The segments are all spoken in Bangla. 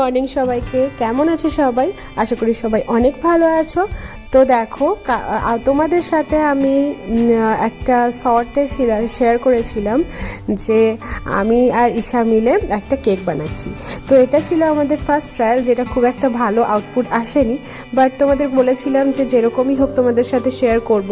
মর্নিং সবাইকে। কেমন আছো সবাই? আশা করি সবাই অনেক ভালো আছো। তো দেখো তোমাদের সাথে আমি একটা শর্টে শেয়ার করেছিলাম যে আমি আর ঈশা মিলে একটা কেক বানাচ্ছি। তো এটা ছিল আমাদের ফার্স্ট ট্রায়াল যেটা খুব একটা ভালো আউটপুট আসেনি বাট তোমাদের বলেছিলাম যে যেরকমই হোক তোমাদের সাথে শেয়ার করব।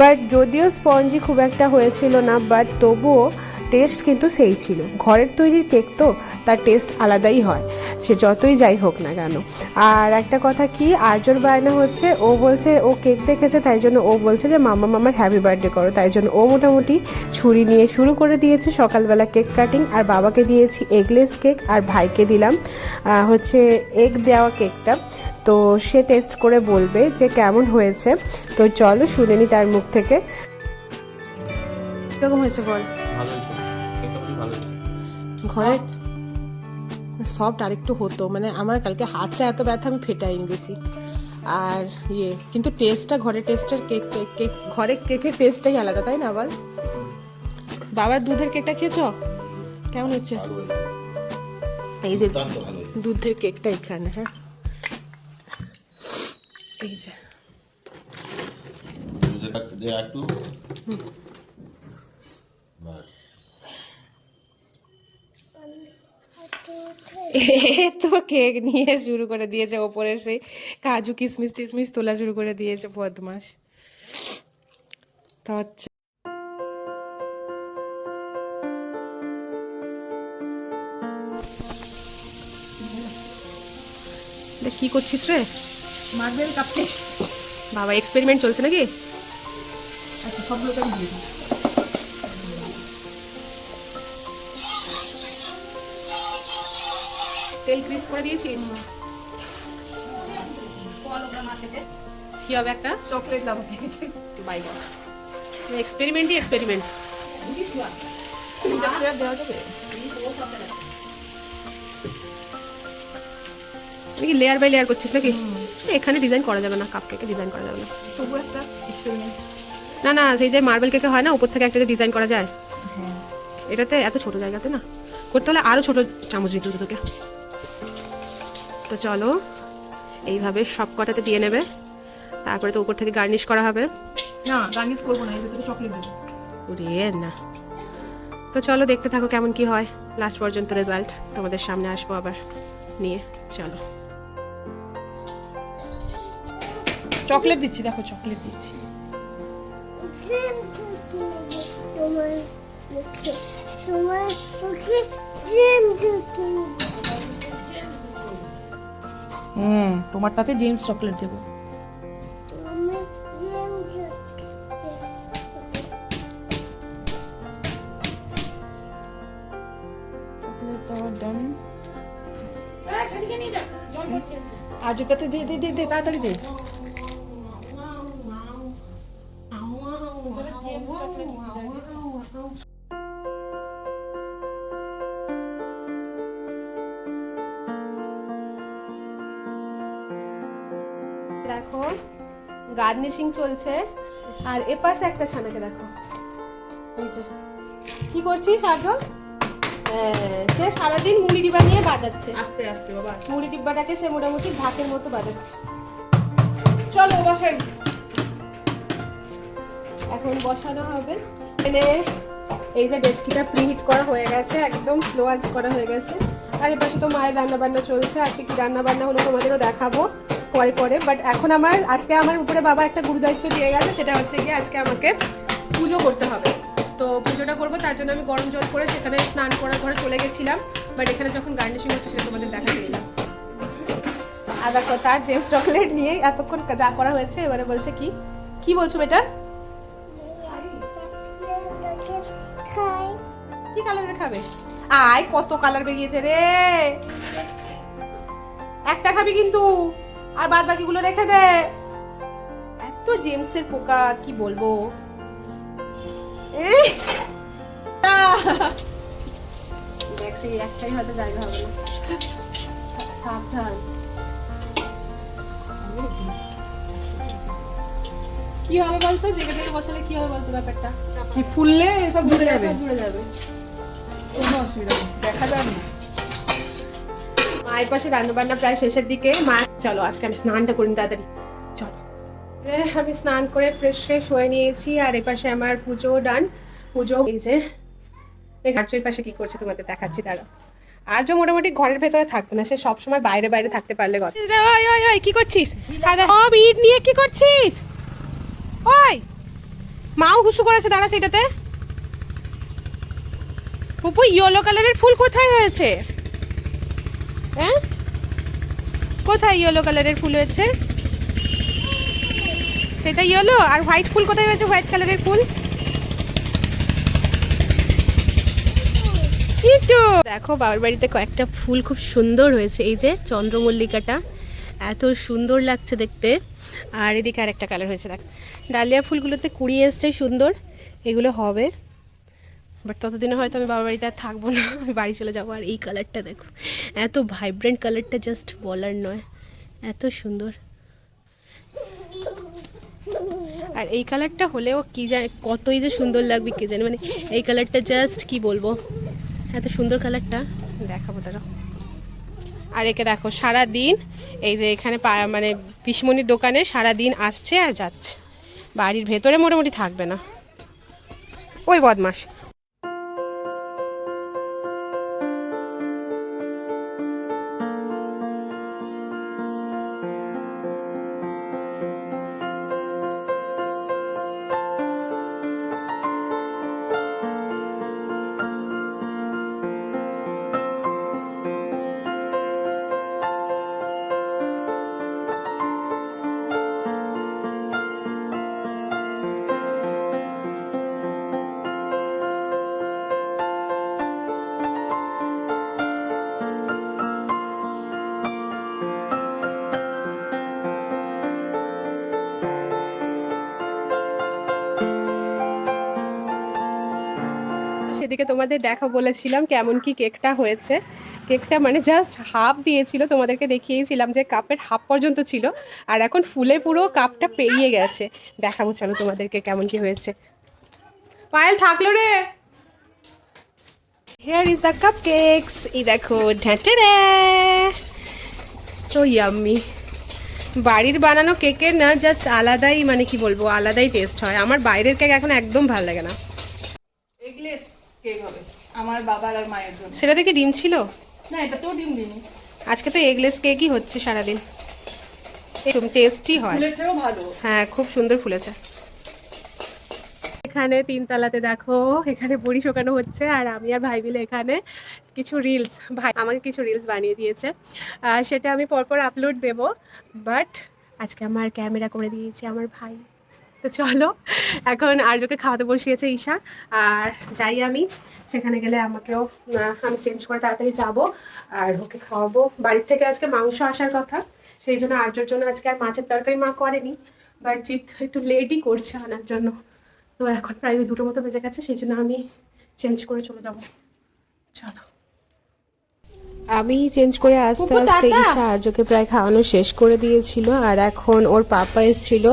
বাট যদিও স্পঞ্জি খুব একটা হয়েছিল না বাট তবুও টেস্ট কিন্তু সেই ছিল। ঘরের তৈরির কেক তো, তার টেস্ট আলাদাই হয়। সে যতই যাই হোক না কেন। আর একটা কথা কি আর্যর বায়না হচ্ছে ও বলছে ও কেক দেখেছে তাই জন্য ও বলছে যে মামা মামার হ্যাপি বার্থডে করো। তাই জন্য ও মোটামুটি ছুরি নিয়ে শুরু করে দিয়েছে সকালবেলা কেক কাটিং। আর বাবাকে দিয়েছি এগলেস কেক আর ভাইকে দিলাম হচ্ছে এগ দেওয়া কেকটা তো সে টেস্ট করে বলবে যে কেমন হয়েছে? তো চলো শুনে নি তার মুখ থেকে। কীরকম হয়েছে বল? ভালো হয়েছে। কেকটা বেশ ভালো হয়েছে। ঘরে সফট আরেকটু হতো। মানে আমার কালকে হাতটা এত ব্যথা আমি ফেটাইনি বেশি। আর ইয়ে কিন্তু টেস্টটা ঘরের টেস্টের কেক কেক ঘরের কেকের টেস্টটাই আলাদা তাই না বল? বাবার দুধের কেকটা খেয়েছ? কেমন হচ্ছে এই যে দুধের কেকটা এখানে হ্যাঁ? এই যে। একটু বাস এ তো কেক নিয়ে শুরু করে দিয়েছে ওপরে সেই কাজু কিশমিশ টিশমিশ তোলা শুরু করে দিয়েছে বদমাস তো কি করছিস রে? মার্বেল কাপকেক বাবা এক্সপেরিমেন্ট চলছে নাকি? আচ্ছা সবগুলোকে আমি দিয়ে তেল ক্রিস করে দিয়েছিস কি হবে একটা? চকলেট লাভ বাইক এক্সপেরিমেন্টই এক্সপেরিমেন্ট দেওয়া যাবে? নাকি লেয়ার বাই লেয়ার করছিস নাকি? এখানে ডিজাইন করা যাবে না কাপ কেকে ডিজাইন করা যাবে না। তবু একটা না না সেই যে মার্বেল কেকে হয় না উপর থেকে একটা ডিজাইন করা যায়। হ্যাঁ। এটাতে এত ছোট জায়গাতে না। করতে হলে আরও ছোট চামচ দিতে হতো তোকে। তো চলো এইভাবে সব কটাতে দিয়ে নেবে। তারপরে তো উপর থেকে গার্নিশ করা হবে। না গার্নিশ করব না এর ভিতরে চকলেট দেবো। উড়িয়ে না। তো চলো দেখতে থাকো কেমন কি হয়। লাস্ট পর্যন্ত রেজাল্ট তোমাদের সামনে আসব আবার নিয়ে। চলো। চকলেট দিচ্ছি দেখো চকলেট দিচ্ছি। তোমার মুখে তোমার মুখে হ্যাঁ তোমারটাতে জেমস চকলেট দেবো। আর যেটাতে দে দে দে দে তাড়াতাড়ি দে। দেখো গার্নিশিং চলছে। আর এপাশে একটা ছানাকে দেখো। এই যে। কি করছিস আর্য সে সারাদিন মুড়ি ডিব্বা নিয়ে বাজাচ্ছে। আস্তে আস্তে বাবা। মুড়ি ডিব্বাটাকে সে মোটামুটি ঢাকের মতো বাজাচ্ছে। চলো বসাই। এখন বসানো হবে। এনে এই যে ডেচকিটা প্রিহিট করা হয়ে গেছে একদম স্লো আজ করা হয়ে গেছে। আর এ পাশে তো মায়ের রান্না বান্না চলছে। আজকে কি রান্না বান্না হলো তোমাদেরও দেখাবো। পরে পরে বাট এখন আমার, আজকে আমার উপরে বাবা একটা গুরুদায়িত্ব দিয়ে গেছে, সেটা হচ্ছে কি আজকে আমাকে পুজো করতে হবে। তো পুজোটা করব, তার জন্য আমি গরম জল করে সেখানে স্নান করার ঘরে চলে গেছিলাম বাট এখানে যখন গার্নিশিং হচ্ছে সেটা তোমাদের দেখা দিলাম আর দেখো তার জেমস চকলেট নিয়েই এতক্ষণ যা করা হয়েছে, এবারে বলছে কি? কি বলছো বেটা? খাই কি কালারের খাবে? আয়, কত কালার বেরিয়েছে রে! একটা খাবি কিন্তু! আর বাদ বাকিগুলো রেখে দে। এত জেমসের পোকা কি বলব! একটাই হয়তো জায়গা হবে না। সাবধান। কি হবে বলতো? জেগে থেকে বসালে কি হবে বলতো ব্যাপারটা? ফুললে সব জুড়ে যাবে? জুড়ে যাবে। কোনো অসুবিধা দেখা যাবে না। মায়ের পাশে রান্নাবান্না প্রায় শেষের দিকে। মা, চলো, আজকে আমি স্নানটা করি তাড়াতাড়ি। চলো। যে, আমি স্নান করে ফ্রেশ ফ্রেশ হয়ে নিয়েছি আর এপাশে আমার পুজো ডান পুজো এই যে ঘাটের পাশে কি করছে তোমাদের দেখাচ্ছি দাঁড়া আর যে মোটামুটি ঘরের ভেতরে থাকবে না, সে সবসময় বাইরে বাইরে থাকতে পারলে ওই কি করছিস? সব ইট নিয়ে কি করছিস? ওই, মাও হুসু করেছে দাঁড়া সেটাতে পুপু ইয়েলো কালারের ফুল কোথায় হয়েছে? হ্যাঁ? কোথায় ইয়েলো কালারের ফুল হয়েছে? সেটা ইয়েলো আর হোয়াইট ফুল কোথায় হয়েছে? হোয়াইট কালারের ফুল? দেখো বাবার বাড়িতে কয়েকটা ফুল খুব সুন্দর হয়েছে। এই যে চন্দ্রমল্লিকাটা, এত সুন্দর লাগছে দেখতে। আর এদিকে আরেকটা কালার হয়েছে, দেখ। ডালিয়া ফুলগুলোতে কুড়ি এসছে, সুন্দর। এগুলো হবে। বাট ততদিনে হয়তো আমি বাবার বাড়িতে আর থাকব না। আমি বাড়ি চলে যাব। আর এই কালারটা দেখো। এত ভাইব্রেন্ট কালারটা জাস্ট বলার নয়। এত সুন্দর। আর এই কালারটা হলেও কি জানে, কতই যে সুন্দর লাগবে কে জানে। মানে এই কালারটা জাস্ট কি বলব? এত সুন্দর কালারটা দেখাবো তারা আর একে দেখো সারা দিন এই যে এখানে মানে পিসমনির দোকানে সারা দিন আসছে আর যাচ্ছে। বাড়ির ভেতরে মোটামুটি থাকবে না। ওই বদমাস সেদিকে তোমাদের দেখা বলেছিলাম কেমন কি কেকটা হয়েছে। কেকটা মানে জাস্ট হাফ দিয়েছিল, তোমাদেরকে দেখিয়েছিলাম যে কাপের হাফ পর্যন্ত ছিল। আর এখন ফুলে পুরো কাপটা পেরিয়ে গেছে। দেখাবো, চলো তোমাদেরকে কেমন কি হয়েছে। পায়েল থাকল রে! Here is the cupcakes এই দেখো, ঢ্যাঁটেরে! সো ইয়াম্মি বাড়ির বানানো কেকের না জাস্ট আলাদাই মানে কি বলব, আলাদাই টেস্ট হয়। আমার বাইরের কেক এখন একদম ভালো লাগে না। কেক হবে। আমার বাবার আর মায়ের জন্য। সেটা থেকে ডিম ছিল? না এটা তো ডিম দিনি আজকে তো এগলেস কেকই হচ্ছে সারাদিন। একদম টেস্টি হয়। ফুলেছেও ভালো। হ্যাঁ খুব সুন্দর ফুলেছে। এখানে তিনতলাতে দেখো এখানে বড়ি শোকানো হচ্ছে আর আমি আর ভাই মিলে এখানে কিছু রিলস ভাই আমাকে কিছু রিলস বানিয়ে দিয়েছে। সেটা আমি পরপর আপলোড দেব বাট আজকে আমার ক্যামেরা করে দিয়েছে আমার ভাই। তো চলো, এখন আর্যকে খাওয়াতে বসিয়েছে ঈশা। আর যাই আমি, সেখানে গেলে আমাকেও আমি চেঞ্জ করে তাড়াতাড়ি যাব আর ওকে খাওয়াবো। বাড়ির থেকে আজকে মাংস আসার কথা, সেই জন্য আর্যর জন্য আজকে আর মাছের তরকারি মা করেনি। বাট জিৎ একটু লেটই করছে আনার জন্য। তো এখন প্রায় দুটো মতো বেজে গেছে, সেই জন্য আমি চেঞ্জ করে চলে যাব। চলো। আমি চেঞ্জ করে আসতে আসতে। ঈশা আর্যকে প্রায় খাওয়ানো শেষ করে দিয়েছিল আর এখন ওর পাপা এসেছিল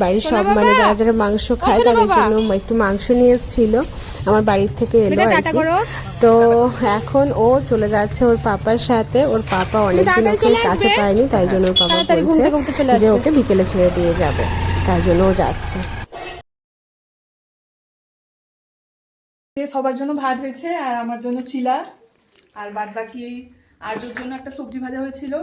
বাড়ির সব মানে যারা যারা মাংস খায় তাদের জন্য একটু মাংস নিয়ে এসেছিল। আমার বাড়ির থেকে এলো আর কি। তো এখন ও চলে যাচ্ছে ওর পাপার সাথে। ওর পাপা অনেকদিন ওকে কাছে পায়নি তাই জন্য ওর পাপা বলছে যে ওকে বিকেলে ছেড়ে দিয়ে যাবে তাই জন্য ও যাচ্ছে। সবার জন্য ভাত হয়েছে আর আমার জন্য চিলা। আর বাদ বাকি আরজোর জন্য একটা সবজি ভাজা হয়েছিল।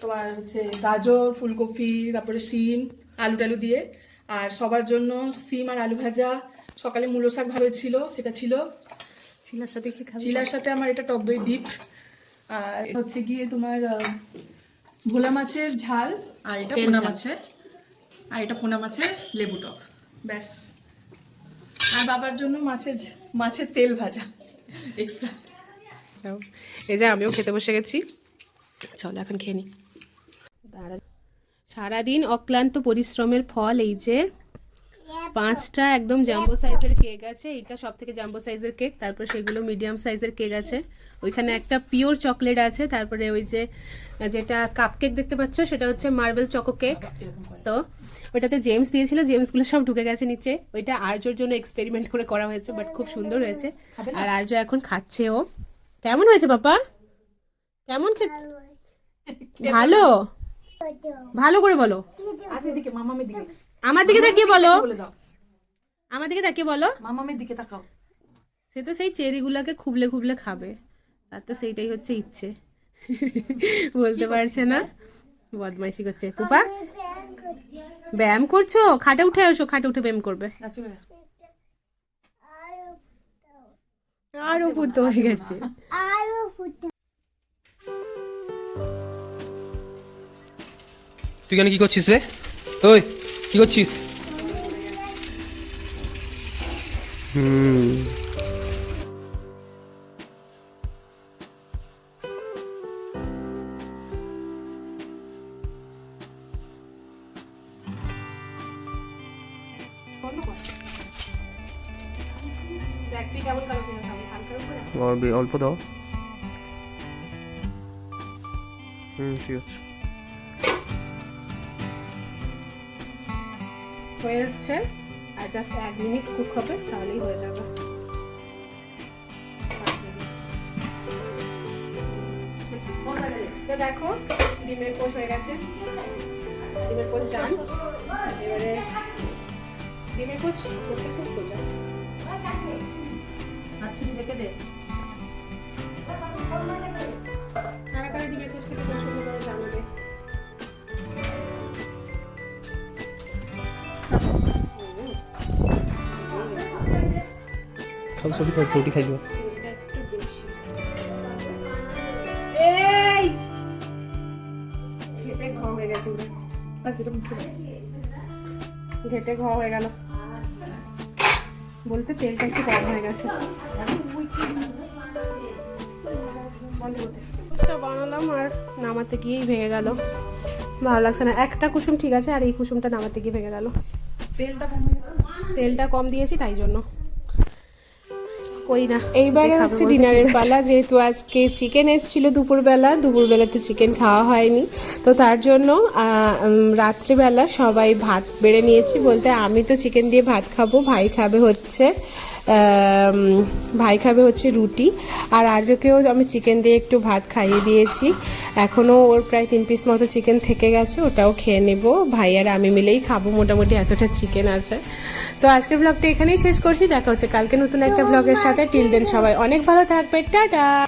তোমার হচ্ছে গাজর ফুলকপি তারপরে শিম আলু টালু দিয়ে। আর সবার জন্য সিম আর আলু ভাজা। সকালে মূলো শাক ভালো ছিল সেটা ছিল। চিলার সাথে চিলার সাথে আমার এটা টক দই ডিপ। আর এটা হচ্ছে গিয়ে তোমার ভোলা মাছের ঝাল আর এটা পোনা মাছের। আর এটা পোনা মাছের লেবু টক। ব্যাস। আর বাবার জন্য মাছের মাছের তেল ভাজা। এক্সট্রা যাও। এই যে আমিও খেতে বসে গেছি। চলো এখন খেয়ে নি। সারাদিন অক্লান্ত পরিশ্রমের ফল এই যে পাঁচটা একদম জাম্বো সাইজের কেক আছে। এটা সব থেকে জাম্বো সাইজের কেক তারপর সেগুলো মিডিয়াম সাইজের কেক আছে। ওইখানে একটা পিওর চকলেট আছে, তারপরে ওই যে, যেটা কাপ কেক দেখতে পাচ্ছ, সেটা হচ্ছে মার্বেল চকো কেক তো ওইটাতে জেমস দিয়েছিল জেমসগুলো সব ঢুকে গেছে নিচে। ওইটা আর্যর জন্য এক্সপেরিমেন্ট করে করা হয়েছে বাট খুব সুন্দর হয়েছে। আর আর্য এখন খাচ্ছে ও। কেমন হয়েছে বাবা কেমন খেতে? ভালো ভালো? করে বলো। আচ্ছা আমার দিকে তাকিয়ে বলো। আমার দিকে তাকিয়ে বলো। মামামের দিকে তাকাও। সে তো সেই চেরিগুলোকে খুবলে খুবলে খাবে। তার তো সেইটাই হচ্ছে ইচ্ছে। বলতে পারছে না। বদমাইশি করছে। পুপা? ব্যায়াম করছ? খাটে উঠে আসো খাটে উঠে ব্যায়াম করবে নাচো ভাইয়া। আর তো হয়ে গেছে। আরও ফুটা। তুই কেন কি করছিস রে? ওই কি করছিস? হুম। অল্প- অল্প দাও। হুম ঠিক আছে। হয়ে এসছে। আর জাস্ট এক মিনিট কুক হবে তাহলেই হয়ে যাবে। তো দেখো ডিমের পোষ হয়ে গেছে। ডিমের পোষ ডান এবারে ডিমের পোষ করতে খুব সোজা। হাত ছুটি দেখে দে। কারা কারা ডিমের খেতে পছন্দ করে জানাবে এই! ঘেটে ঘ হয়ে গেছে। দাও। ঘেটে ঘ হয়ে গেল। বলতে তেলটা একটু কম হয়ে গেছে। কুসুমটা বানালাম আর নামাতে গিয়েই ভেঙে গেল। ভালো লাগছে না। একটা কুসুম ঠিক আছে আর এই কুসুমটা নামাতে গিয়ে ভেঙে গেল। তেলটা কম তেলটা কম দিয়েছি তাই জন্য। কই না এইবারে হচ্ছে ডিনারের পালা যেহেতু আজকে চিকেন এসেছিল দুপুরবেলা দুপুরবেলাতে চিকেন খাওয়া হয়নি। তো তার জন্য রাত্রিবেলা সবাই ভাত বেড়ে নিয়েছি বলতে আমি তো চিকেন দিয়ে ভাত খাব ভাই খাবে হচ্ছে। ভাই খাবে হচ্ছে রুটি। আর আর্যকেও আমি চিকেন দিয়ে একটু ভাত খাইয়ে দিয়েছি। এখনও ওর প্রায় তিন পিস মতো চিকেন থেকে গেছে, ওটাও খেয়ে নেব। ভাই আর আমি মিলেই খাব, মোটামুটি এতটা চিকেন আছে। তো আজকের ব্লগটা এখানেই শেষ করছি। দেখা হচ্ছে কালকে নতুন একটা ব্লগের সাথে। টিল দেন সবাই অনেক ভালো থাকবে। টাটা!